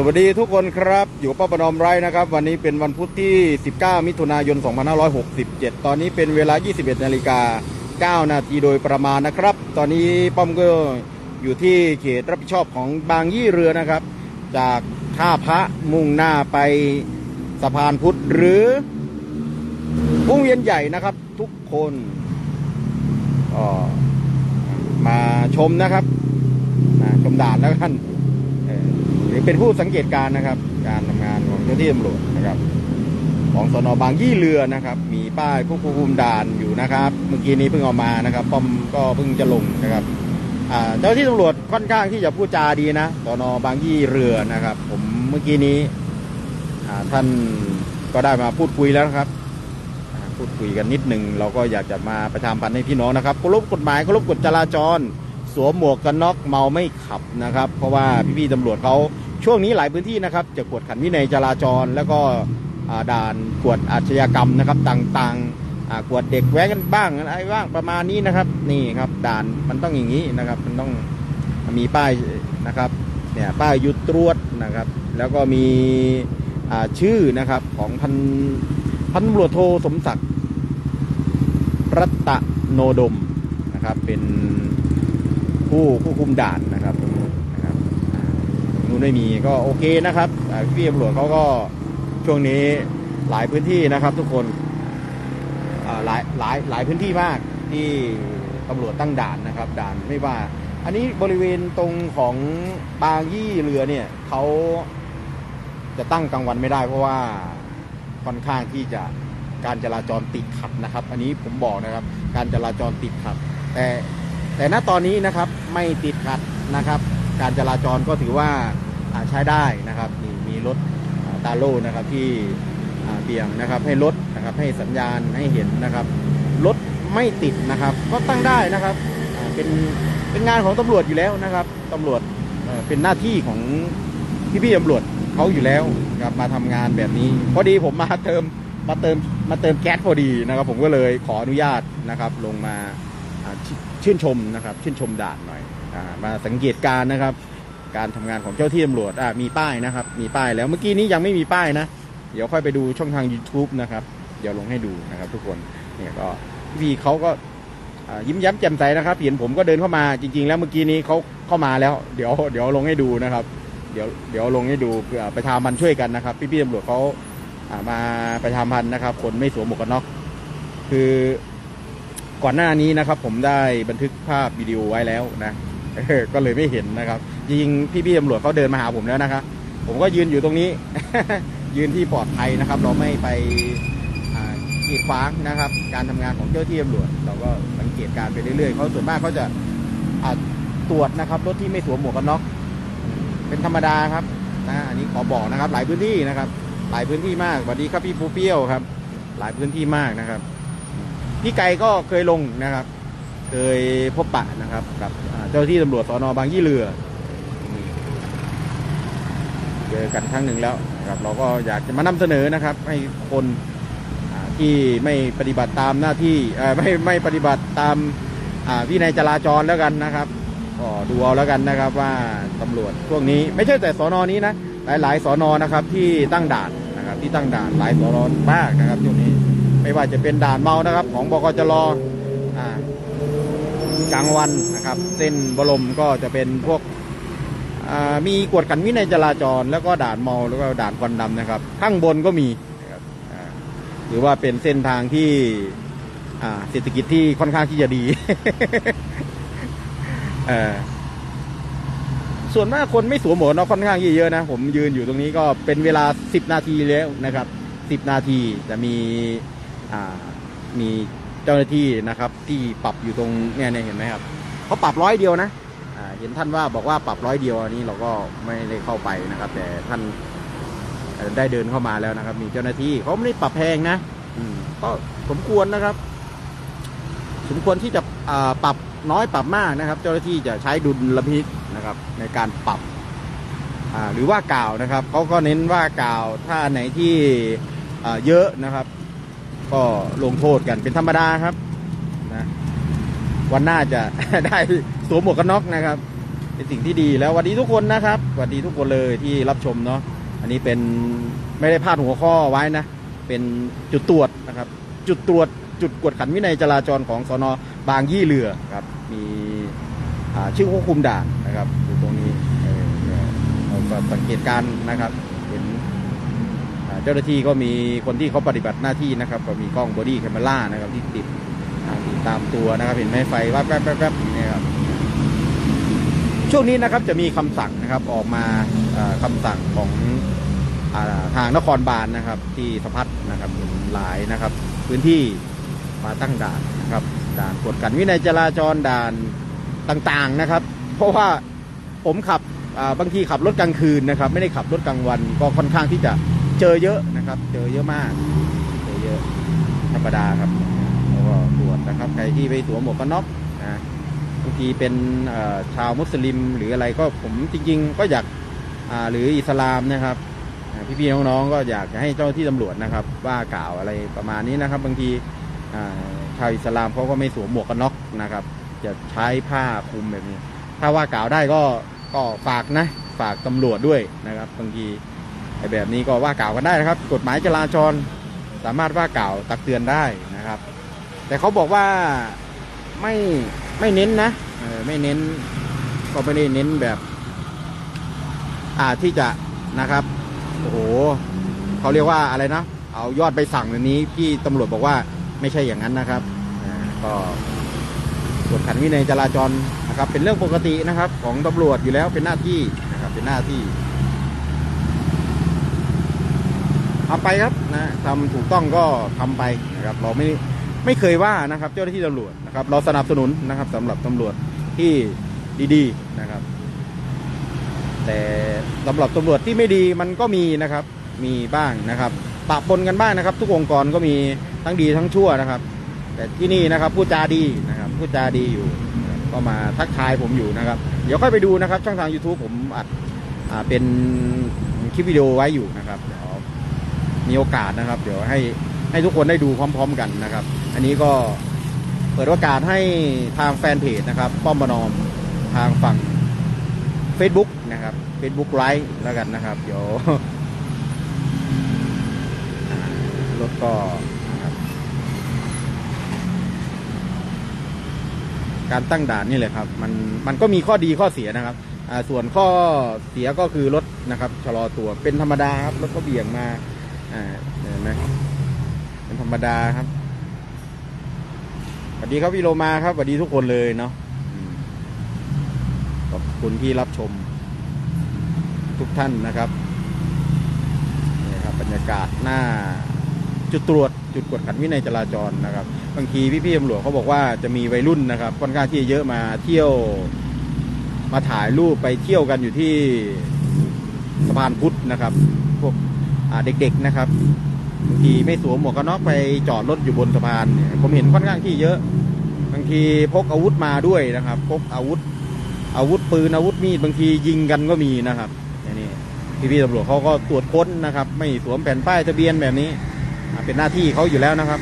สวัสดีทุกคนครับ อยู่ป้าประนอมไรนะครับ วันนี้เป็นวันพุธที่ 19 มิถุนายน 2567 ตอนนี้เป็นเวลา 21 นาฬิกา 9 นาทีโดยประมาณนะครับ ตอนนี้ป้อมก็อยู่ที่เขตรับผิดชอบของบางยี่เรือนะครับ จากท่าพระมุ่งหน้าไปสะพานพุทธหรือวงเวียนใหญ่นะครับ ทุกคนมาชมนะครับชมด่านแล้วกัน รือเป็นผู้สังเกตการนะครับ การทำงานของเจ้าที่ตำรวจนะครับ ของสนบางยี่เรือนะครับ มีป้ายควบคุมด่านอยู่นะครับ เมื่อกี้นี้เพิ่งเอามานะครับป้อมก็เพิ่งจะลงนะครับอ่าเจ้าที่ตำรวจค่อนข้างที่จะพูดจาดีนะสนบางยี่เรือนะครับ ผมเมื่อกี้นี้ท่านก็ได้มาพูดคุยแล้วครับพูดคุยกันนิดหนึ่งเราก็อยากจะมาประชาสัมพันธ์ให้พี่น้องนะครับเคารพกฎหมายเคารพกฎจราจร สวมหมวกกันน็อกเมาไม่ขับนะครับ เพราะว่าพี่ๆตำรวจเขา ช่วงนี้หลายพื้นที่นะครับจะกวดขันวินัยจราจร แล้วก็ด่านกวดอาชญากรรมนะครับต่างๆกวดเด็กแว้นกันบ้างอะไรบ้างประมาณนี้นะครับ นี่ครับด่านมันต้องอย่างนี้นะครับมันต้องมีป้ายนะครับเนี่ยป้ายหยุดตรวจนะครับ แล้วก็มีชื่อนะครับของพันพันตำรวจโทสมศักดิ์รัตโนดมนะครับเป็นผู้ผู้คุมด่านนะครับ นู่นไม่มีก็โอเคนะครับพี่ตำรวจเขาก็ช่วงนี้หลายพื้นที่นะครับ ทุกคนหลายหลายหลายพื้นที่มากที่ตำรวจตั้งด่านนะครับ ด่านไม่ว่า อันนี้บริเวณตรงของบางยี่เรือเนี่ยเขาจะตั้งกลางวันไม่ได้ เพราะว่าค่อนข้างที่จะการจราจรติดขัดนะครับ อันนี้ผมบอกนะครับ การจราจรติดขัด แต่แต่ณตอนนี้นะครับไม่ติดขัดนะครับ การจราจรก็ถือว่า ใช้ได้นะครับมีมีรถตาโล่นะครับที่เบี่ยงนะครับให้รถนะครับให้สัญญาณให้เห็นนะครับรถไม่ติดนะครับ ก็ตั้งได้นะครับเป็นเป็นงานของตำรวจอยู่แล้วนะครับตำรวจเป็นหน้าที่ของพี่พี่ๆตำรวจเขาอยู่แล้วนะครับมาทำงานแบบนี้ พอดีผมมาเติมมาเติมมาเติมแก๊สพอดีนะครับ ผมก็เลยขออนุญาตนะครับ ลงมาชื่นชมนะครับ ชื่นชมด่านหน่อยมาสังเกตการนะครับ การทำงานของเจ้าที่ตำรวจอ่ามีป้ายนะครับ มีป้ายแล้วเมื่อกี้นี้ยังไม่มีป้ายนะ เดี๋ยวค่อยไปดูช่องทาง YouTube นะครับ เดี๋ยวลงให้ดูนะครับทุกคนเนี่ยก็พี่เขาก็ยิ้มย้มแจ่มใสนะครับเห็นผมก็เดินเข้ามาจริง ๆ แล้วเมื่อกี้นี้เขาเข้ามาแล้ว เดี๋ยวเดี๋ยวลงให้ดูนะครับ เดี๋ยวเดี๋ยวลงให้ดูเพื่อประชาพันช่วยกันนะครับ พี่ๆตำรวจเขาามาประชาพันธ์นะครับ คนไม่สวมหมวกกันน็อกคือก่อนหน้านี้นะครับ ผมได้บันทึกภาพวิดีโอไว้แล้วนะก็เลยไม่เห็นนะครับ จริงๆพี่ๆตำรวจเขาเดินมาหาผมแล้วนะครับผมก็ยืนอยู่ตรงนี้ ยืนที่ปลอดภัยนะครับ เราไม่ไปอ่ากีดขวางนะครับ การทำงานของเจ้าที่ตำรวจ เราก็สังเกตการไปเรื่อยๆเขาส่วนมากเขาจะาตรวจนะครับรถที่ไม่สวมหมวกกันน็อกเป็นธรรมดาครับนะอันนี้ขอบอกนะครับ หลายพื้นที่นะครับ หลายพื้นที่มากสวัสดีครับพี่ปูเปี้ยวครับ หลายพื้นที่มากนะครับพี่ไก่ก็เคยลงนะครับ เคยพบปะนะครับ กับเจ้าหน้าที่ตำรวจสอนอบางยี่เรือ เจอกันครั้งหนึ่งแล้วนะครับเราก็อยากจะมานำเสนอนะครับ ให้คนที่ไม่ปฏิบัติตามหน้าที่เออไม่ไม่ปฏิบัติตามวินัยจราจรแล้วกันนะครับก็ดูเอาแล้วกันนะครับว่าตำรวจพวกนี้ ไม่ใช่แต่สอนอนี้นะหลาย ๆสอนอนะครับที่ตั้งด่านนะครับที่ตั้งด่านหลายสอนอมากนะครับช่วงนี้ไม่ว่าจะเป็นด่านเมานะครับ ของบกจรอกลางวันนะครับ เส้นบรมก็จะเป็นพวก มีกวดขันวินัยจราจร แล้วก็ด่านเมาแล้วก็ด่านควันดำนะครับ ข้างบนก็มีนะครับหรือว่าเป็นเส้นทางที่อ่าเศรษฐกิจที่ค่อนข้างที่จะดีส่วนมากคนไม่สวมหมวกนน็อกค่อนข้างเยอะนะ ผมยืนอยู่ตรงนี้ก็เป็นเวลา10นาทีแล้วนะครับ10นาทีจะมีอ่ามีเจ้าหน้าที่นะครับ ที่ปรับอยู่ตรงเนี่ยเนี่ยเห็นไหมครับเขาปรับร้อยเดียวนะ เห็นท่านว่าบอกว่าปรับร้อยเดียวอันนี้เราก็ไม่ได้เข้าไปนะครับ แต่ท่านได้เดินเข้ามาแล้วนะครับ มีเจ้าหน้าที่เขาไม่ได้ปรับแพงนะก็สมควรนะครับ สมควรที่จะปรับน้อยปรับมากนะครับ เจ้าหน้าที่จะใช้ดุลพินิจนะครับ ในการปรับหรือว่ากล่าวนะครับเขาก็เน้นว่ากล่าวถ้าไหนที่เยอะนะครับ ก็ลงโทษกันเป็นธรรมดาครับนะวันหน้าจะได้ สวมหมวกกันน็อกนะครับ เป็นสิ่งที่ดีแล้วสวัสดีทุกคนนะครับสวัสดีทุกคนเลยที่รับชมเนาะอันนี้เป็นไม่ได้พลาดหัวข้อไว้นะ เป็นจุดตรวจนะครับ จุดตรวจจุดกวดขันวินัยจราจรของสนบางยี่เรือครับ มีชื่อควบคุมด่านนะครับอยู่ตรงนี้เราสังเกตการนะครับ เห็นเจ้าหน้าที่ก็มีคนที่เขาปฏิบัติหน้าที่นะครับ ก็มีกล้องบอดี้แคมเมรานะครับที่ติดติดตามตัวนะครับ เห็นไหมไฟวับแวบแวบแวบเนี่ยครับ ช่วงนี้นะครับจะมีคำสั่งนะครับออกมาเอ่อคำสั่งของอทางนครบาลนะครับ ที่สะพัดนะครับหลายนะครับ พื้นที่มาตั้งด่านนะครับด่านกวดขันวินัยจราจรด่านต่างๆนะครับ เพราะว่าผมขับบางทีขับรถกลางคืนนะครับ ไม่ได้ขับรถกลางวัน ก็ค่อนข้างที่จะเจอเยอะนะครับ เจอเยอะมากเจอเยอะธรรมดาครับแล้วก็ตรวจนะครับใครที่ไปสวมหมวกกันน็อก ทีเป็นชาวมุสลิม หรืออะไรก็ผมจริง ๆ ก็อยากาหรืออิสลามนะครับพี่ๆน้องๆก็อยากจะให้เจ้าที่ตำรวจนะครับ ว่ากล่าวอะไรประมาณนี้นะครับ บางทีชาวอิสลามเขาก็ไม่สวมหมวกกันน็อกนะครับ จะใช้ผ้าคลุมแบบนี้ ถ้าว่ากล่าวได้ก็ก็ฝากนะฝากตำรวจด้วยนะครับบางทีไอ้แบบนี้ก็ว่ากล่าวกันได้นะครับ กฎหมายจราจรสามารถว่ากล่าวตักเตือนได้นะครับ แต่เขาบอกว่าไม่ไม่เน้นนะ ไม่เน้นก็ไม่ได้เน้นแบบอ่าที่จะนะครับโอ้โหเขาเรียกว่าอะไรนะ เอายอดไปสั่งแบบนี้พี่ตำรวจบอกว่าไม่ใช่อย่างนั้นนะครับก็กวดขันวินัยจราจรนะครับ เป็นเรื่องปกตินะครับ ของตำรวจอยู่แล้วเป็นหน้าที่นะครับ เป็นหน้าที่เอาไปครับนะทำถูกต้องก็ทำไปนะครับ เราไม่ไม่เคยว่านะครับ เจ้าหน้าที่ตำรวจนะครับ เราสนับสนุนนะครับสำหรับตำรวจ ที่ดีๆนะครับ แต่สำหรับตำรวจที่ไม่ดีมันก็มีนะครับ มีบ้างนะครับปะปนกันบ้างนะครับ ทุกองค์กรก็มีทั้งดีทั้งชั่วนะครับ แต่ที่นี่นะครับพูดจาดีนะครับพูดจาดีอยู่ ก็มาทักทายผมอยู่นะครับ เดี๋ยวค่อยไปดูนะครับ ช่องทาง YouTube ผมอัดอ่าเป็นคลิปวิดีโอไว้อยู่นะครับเดี๋ยวมีโอกาสนะครับ เดี๋ยวให้ให้ทุกคนได้ดูพร้อม ๆ กันนะครับ อันนี้ก็ ปิดโอกาสให้ทางแฟนเพจนะครับ ป้อมบนอมทางฝั่ง Facebook นะครับ Facebook ไลฟ์แล้วกันนะครับ เดี๋ยวรถก็การตั้งด่านนี่แหละครับ มันมันก็มีข้อดีข้อเสียนะครับ อ่าส่วนข้อเสียก็คือรถนะครับชะลอตัวเป็นธรรมดาครับรถก็เบี่ยงมา อ่าเห็นไหมเป็นธรรมดาครับ สวัสดีครับวิโรมาครับสวัสดีทุกคนเลยเนาะขอบคุณที่รับชม ทุกท่านนะครับนี่ครับ บรรยากาศหน้า จุดตรวจ จุดกวดขันวินัยจราจรนะครับ บางทีพี่ๆตำรวจเขาบอกว่าจะมีวัยรุ่นนะครับค่อนข้างที่จะเยอะมาเที่ยว มาถ่ายรูปไปเที่ยวกันอยู่ที่สะพานพุทธนะครับ พวกเด็ก ๆนะครับบางทีไม่สวมหมวกกันน็อกไปจอดรถอยู่บนสะพานเนี่ยผมเห็นค่อนข้างที่เยอะ ทีพกอาวุธมาด้วยนะครับ พกอาวุธ อาวุธปืนอาวุธมีดบางทียิงกันก็มีนะครับนี่พี่พี่ตำรวจเขาก็ตรวจค้นนะครับ ไม่สวมแผ่นป้ายทะเบียนแบบนี้เป็นหน้าที่เขาอยู่แล้วนะครับ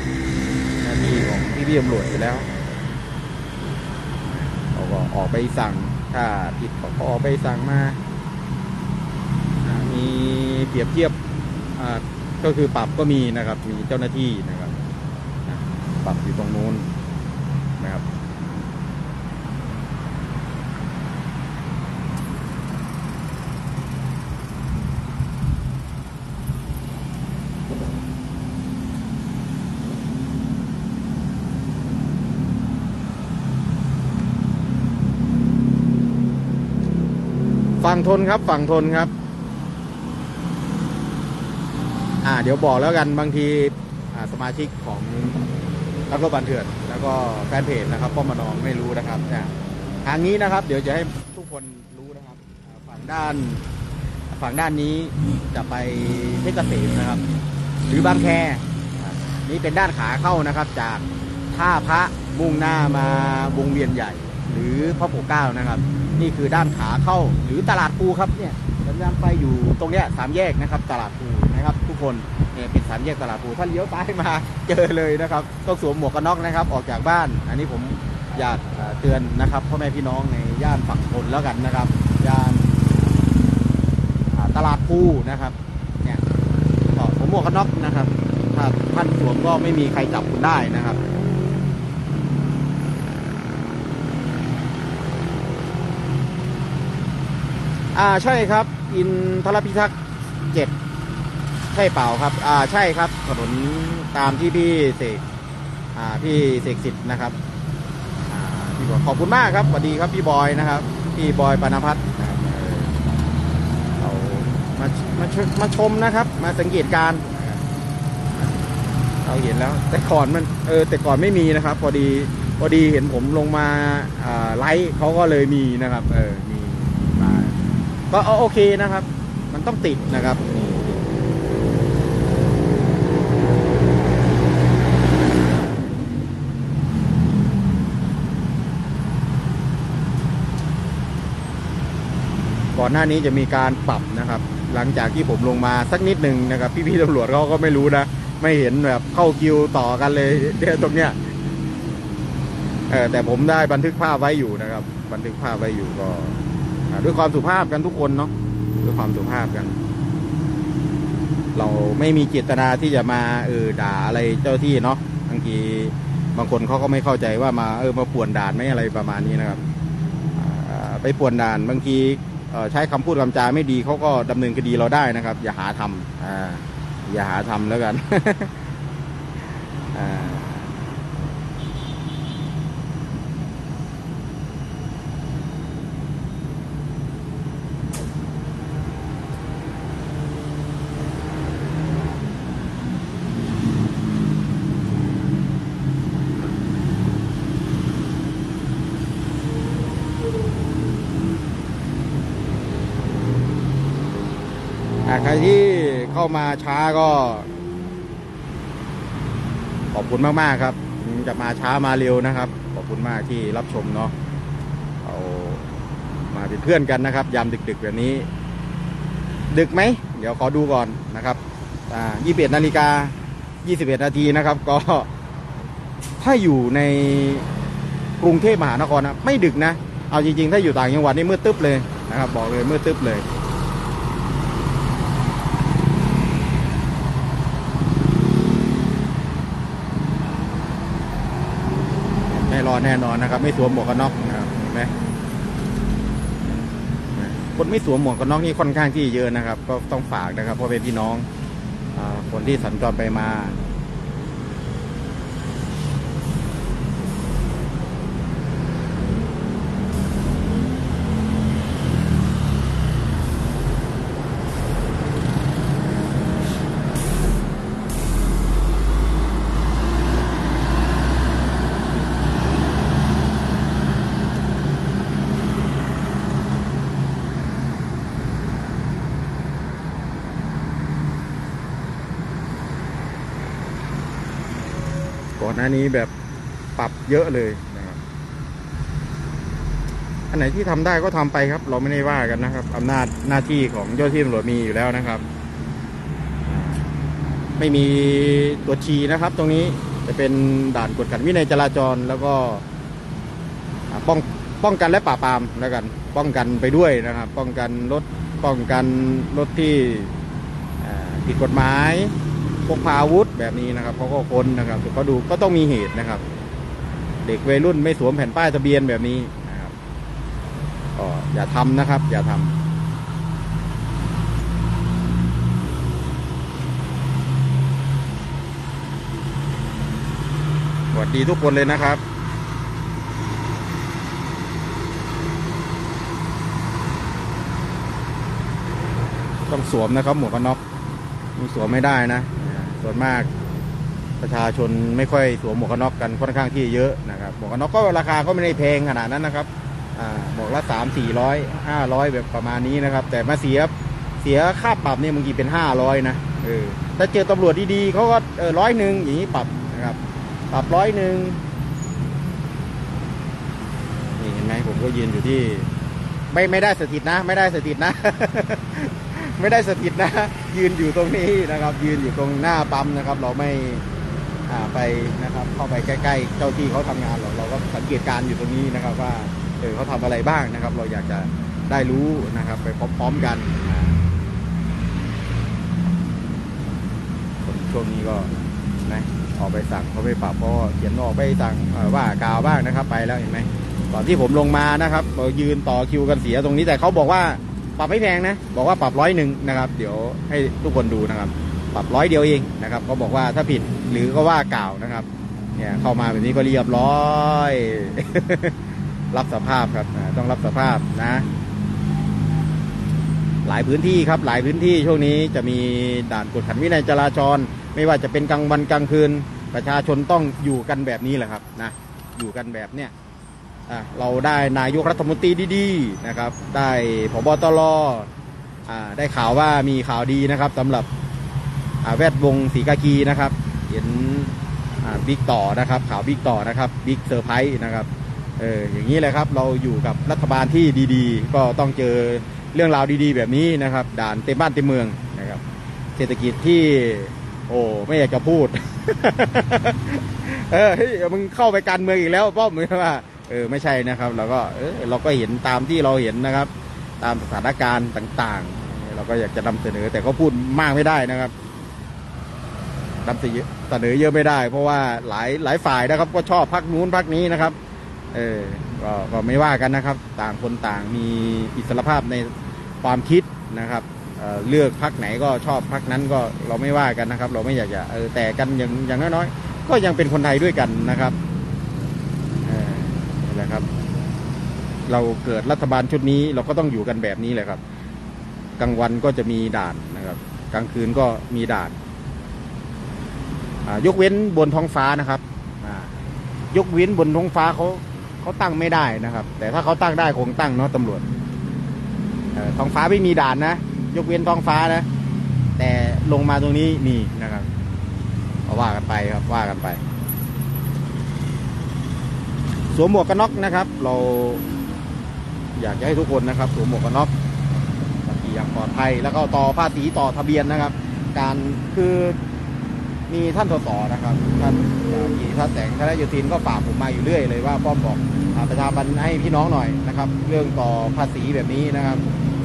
หน้าที่ของพี่พี่ตำรวจอยู่แล้วเขาก็ออกไปสั่งถ้าผิดเขาก็ออกไปสั่งมามีเปรียบเทียบก็คือปรับก็มีนะครับ มีเจ้าหน้าที่นะครับปรับอยู่ตรงนู้น ฝั่งทนครับ ฝั่งทนครับ อ่า เดี๋ยวบอกแล้วกันบางทีอ่าสมาชิกของรับรถบันเถื่อน แล้วก็แฟนเพจนะครับป้อมมานองไม่รู้นะครับเนี่ยทางนี้นะครับ เดี๋ยวจะให้ทุกคนรู้นะครับฝั่งด้านฝั่งด้านนี้จะไปเพชรเกษมนะครับ หรือบางแคนี่เป็นด้านขาเข้านะครับ จากท่าพระมุ่งหน้ามา วงเวียนใหญ่ หรือพระปกเก้านะครับ นี่คือด้านขาเข้าหรือตลาดปูครับเนี่ยสัญญาณไฟอยู่ตรงเนี้ยสามแยกนะครับ ตลาดปูนะครับ ทุกคนเนี่ยเป็นสามแยกตลาดปูถ้าเลี้ยวซ้ายมาเจอเลยนะครับต้องสวมหมวกกันน็อกนะครับ ออกจากบ้าน อันนี้ผมอยากเตือนนะครับพ่อแม่พี่น้องในย่านฝั่งทนแล้วกันนะครับย่านตลาดภูนะครับเนี่ยก็สวมหมวกกันน็อกนะครับถ้าท่านสวมก็ไม่มีใครจับคุณได้นะครับ อ่าใช่ครับ อินทรพิทักษ์เจ็ดใช่เปล่าครับ อ่าใช่ครับ ถนนตามที่พี่เสกอ่าพี่เสกสิทธิ์นะครับอ่าพี่บอยขอบคุณมากครับสวัสดีครับพี่บอยนะครับ พี่บอยปานพัฒน์นะครับเออเรามามาชมาชมนะครับ มาสังเกตการณ์นะครับเราเห็นแล้ว แต่ก่อนมันเออแต่ก่อนไม่มีนะครับ พอดีพอดีเห็นผมลงมาอ่าไลฟ์เขาก็เลยมีนะครับ เออ ก็โอเคนะครับ มันต้องติดนะครับ ก่อนหน้านี้จะมีการปรับนะครับ หลังจากที่ผมลงมาสักนิดหนึ่งนะครับ พี่ๆตำรวจเขาก็ไม่รู้นะ ไม่เห็นแบบเข้าคิวต่อกันเลยเดี๋ยวตรงเนี้ยเออแต่ผมได้บันทึกภาพไว้อยู่นะครับ บันทึกภาพไว้อยู่ก็ ด้วยความสุภาพกันทุกคนเนาะด้วยความสุภาพกัน เราไม่มีเจตนาที่จะมาเออด่าอะไรเจ้าที่เนาะบางทีบางคนเขาก็ไม่เข้าใจว่ามาเออมาป่วนด่านไหม่อะไรประมาณนี้นะครับไปป่วนด่านบางทีใช้คำพูดคำจาไม่ดีเขาก็ดำเนินคดีเราได้นะครับ อย่าหาทำออย่าหาทำแล้วกันอ่า ใครที่เข้ามาช้าก็ ขอบคุณมากๆครับ จะมาช้ามาเร็วนะครับ ขอบคุณมากที่รับชมเนาะเอามาเป็นเพื่อนกันนะครับ ยามดึกๆแบบนี้ ดึกไหม เดี๋ยวขอดูก่อนนะครับ อ่า21นาฬิกา21นาทีนะครับ ก็ถ้าอยู่ในกรุงเทพมหานครนะไม่ดึกนะ เอาจริงๆ ถ้าอยู่ต่างจังหวัดนี่มืดตึ๊บเลยนะครับ บอกเลยมืดตึ๊บเลย รอแน่นอนนะครับ ไม่สวมหมวกกันน็อกนะครับเห็นไหมคนไม่สวมหมวกกันน็อกนี่ค่อนข้างที่เยอะนะครับ ก็ต้องฝากนะครับเพราะเป็นพี่น้องอคนที่สัญจรไปมา หน้านี้แบบปรับเยอะเลยนะครับ อันไหนที่ทำได้ก็ทำไปครับ เราไม่ได้ว่ากันนะครับอำนาจหน้าที่ของเจ้าที่ตำรวจมีอยู่แล้วนะครับ ไม่มีตัวชีนะครับ ตรงนี้จะเป็นด่านกวดขันวินัยจราจรแล้วก็ป้องป้องกันและปราบปรามแล้วกัน ป้องกันไปด้วยนะครับ ป้องกันรถป้องกันรถที่ผิดกฎหมาย พกพาอาวุธแบบนี้นะครับเขาก็ค้นนะครับเขาดูก็ต้องมีเหตุนะครับ เด็กวัยรุ่นไม่สวมแผ่นป้ายทะเบียนแบบนี้นะครับก็อย่าทำนะครับ อย่าทำสวัสดีทุกคนเลยนะครับต้องสวมนะครับหมวกกันน็อกมีสวมไม่ได้นะ ส่วนมากประชาชนไม่ค่อยสวมหมวกกันน็อกกันค่อนข้างที่เยอะนะครับหมวกกันน็อกก็ราคาก็ไม่ได้แพงขนาดนั้นนะครับหมวกละสามสี่ร้อยห้าร้อยแบบประมาณนี้นะครับ แต่มาเสียเสียค่าปรับเนี่ยบางทีเป็นห้าร้อยนะเออถ้าเจอตำรวจดีๆเขาก็เออร้อยหนึ่งอย่างนี้ปรับนะครับ ปรับร้อยหนึ่งนี่เห็นไหมผมก็ยืนอยู่ที่ ไม่ไม่ได้สถิตนะ ไม่ได้สถิตนะ ไม่ได้สถิตนะ ยืนอยู่ตรงนี้นะครับ ยืนอยู่ตรงหน้าปั๊มนะครับ เราไม่ไปนะครับ เข้าไปใกล้ๆ เจ้าที่เขาทำงานเราเราก็สังเกตการ์อยู่ตรงนี้นะครับ ว่าเออเขาทำอะไรบ้างนะครับ เราอยากจะได้รู้นะครับ ไปพร้อมๆกันคนช่วงนี้ก็นะออกไปสั่งเขาไปปรับเพราะเขียนออกไปสั่งว่ากล่าวบ้างนะครับ ไปแล้วเห็นไหมก่อนที่ผมลงมานะครับเรายืนต่อคิวกันเสียตรงนี้แต่เขาบอกว่า ปรับไม่แพงนะ บอกว่าปรับร้อยหนึ่งนะครับ เดี๋ยวให้ทุกคนดูนะครับ ปรับร้อยเดียวเองนะครับเขาบอกว่าถ้าผิดหรือก็ว่ากล่าวนะครับ เนี่ยเข้ามาแบบนี้ก็เรียบร้อย รับสภาพครับ ต้องรับสภาพนะ หลายพื้นที่ครับ หลายพื้นที่ช่วงนี้จะมีด่านกดขันวินัยจราจร ไม่ว่าจะเป็นกลางวันกลางคืน ประชาชนต้องอยู่กันแบบนี้แหละครับนะ อยู่กันแบบเนี้ย เราได้นายกรัฐมนตรีดีๆนะครับ ได้ผบตรได้ข่าวว่ามีข่าวดีนะครับสำหรับแวดวงสีกากีนะครับ เห็นบิ๊กต่อนะครับ ข่าวบิ๊กต่อนะครับบิ๊กเซอร์ไพรส์นะครับเอออย่างนี้เลยครับเราอยู่กับรัฐบาลที่ดีๆ ก็ต้องเจอเรื่องราวดีๆ แบบนี้นะครับ ด่านเต็มบ้านเต็มเมืองนะครับ เศรษฐกิจที่ โอ้ไม่อยากจะพูด เออเฮ้ยมึงเข้าไปการเมืองอีกแล้วป้อมมือว่า เออไม่ใช่นะครับ เราก็เออเราก็เห็นตามที่เราเห็นนะครับ ตามสถานการณ์ต่างๆ เราก็อยากจะนำเสนอ แต่ก็พูดมากไม่ได้นะครับนำเสนอเสนอเยอะไม่ได้ เพราะว่าหลายหลายฝ่ายนะครับ ก็ชอบพักนู้นพักนี้นะครับ เออก็ก็ไม่ว่ากันนะครับ ต่างคนต่างมีอิสรภาพในความคิดนะครับเเลือกพักไหนก็ชอบพักนั้นก็เราไม่ว่ากันนะครับ เราไม่อยากจะเออแต่กันอย่างอย่างน้อยๆก็ยังเป็นคนไทยด้วยกันนะครับเออนี่แหละครับ เราเกิดรัฐบาลชุดนี้ เราก็ต้องอยู่กันแบบนี้แหละครับ กลางวันก็จะมีด่านนะครับ กลางคืนก็มีด่านยกเว้นบนท้องฟ้านะครับยกเว้นบนท้องฟ้าเขาเขาตั้งไม่ได้นะครับ แต่ถ้าเขาตั้งได้คงตั้งเนาะตำรวจท้องฟ้าไม่มีด่านนะ ยกเว้นท้องฟ้านะ แต่ลงมาตรงนี้มีนะครับว่ากันไปครับว่ากันไป สวมหมวกกันน็อกนะครับ เรา อยากจะให้ทุกคนนะครับสวมหมวกกันน็อกขับขี่อย่างปลอดภัย แล้วก็ต่อภาษีต่อทะเบียนนะครับ การคือมีท่านสสนะครับท่านกีทัศน์แสงธนโยธินก็ฝากผมมาอยู่เรื่อยเลยว่าป้อมบอกประชาบันให้พี่น้องหน่อยนะครับ เรื่องต่อภาษีแบบนี้นะครับ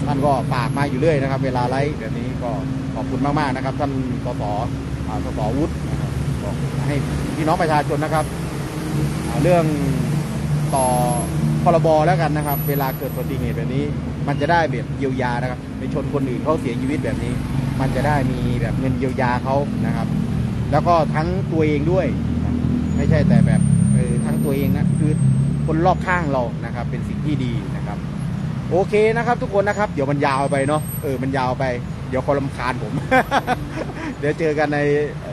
ท่านก็ฝากมาอยู่เรื่อยนะครับ เวลาไลฟ์แบบนี้ก็ขอบคุณมากๆนะครับ ท่านสสอ่าสสวุฒินะครับบอกให้พี่น้องประชาชนนะครับ เรื่องต่อ พรบแล้วกันนะครับ เวลาเกิดอุบัติเหตุแบบนี้ มันจะได้แบบเยียวยานะครับไปชนคนอื่นเขาเสียชีวิตแบบนี้ มันจะได้มีแบบเงินเยียวยาเขานะครับ แล้วก็ทั้งตัวเองด้วย ไม่ใช่แต่แบบเออทั้งตัวเองนะคือคนรอบข้างเรานะครับ เป็นสิ่งที่ดีนะครับ โอเคนะครับ ทุกคนนะครับ เดี๋ยวมันยาวไปเนาะเออมันยาวไปเดี๋ยวคนลำคาญผม เดี๋ยวเจอกันใน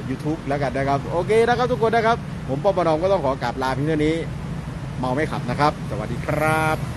YouTube แล้วกันนะครับ โอเคนะครับทุกคนนะครับ ผมป้อมปนอมก็ต้องขอกราบลาเพียงเท่านี้ เมาไม่ขับนะครับ สวัสดีครับ